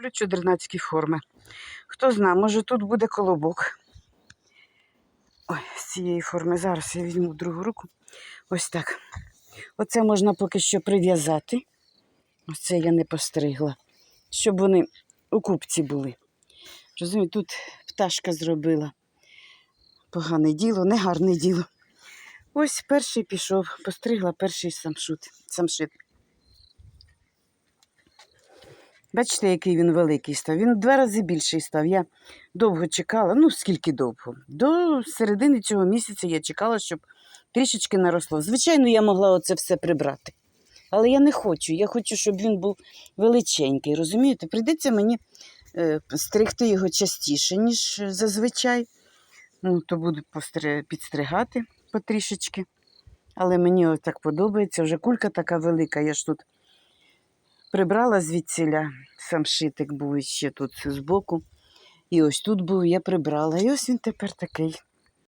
Люблю чудернацькі форми. Хто знає, може тут буде колобок. Ой, з цієї форми. Зараз я візьму другу руку. Ось так. Оце можна поки що прив'язати. Ось це я не постригла. Щоб вони у купці були. Розумієте, тут пташка зробила. Погане діло, негарне діло. Ось перший пішов, постригла перший самшут, самшит. Бачите, який він великий став. Він два рази більший став. Я довго чекала, ну скільки довго. До середини цього місяця я чекала, щоб трішечки наросло. Звичайно, я могла оце все прибрати. Але я не хочу. Я хочу, щоб він був величенький. Розумієте? Прийдеться мені е, стригти його частіше, ніж зазвичай. Ну, то буду підстригати потрішечки. Але мені ось так подобається. Вже кулька така велика. Я ж тут прибрала звідсіля. Сам шитик був ще тут збоку. І ось тут був, я прибрала. І ось він тепер такий.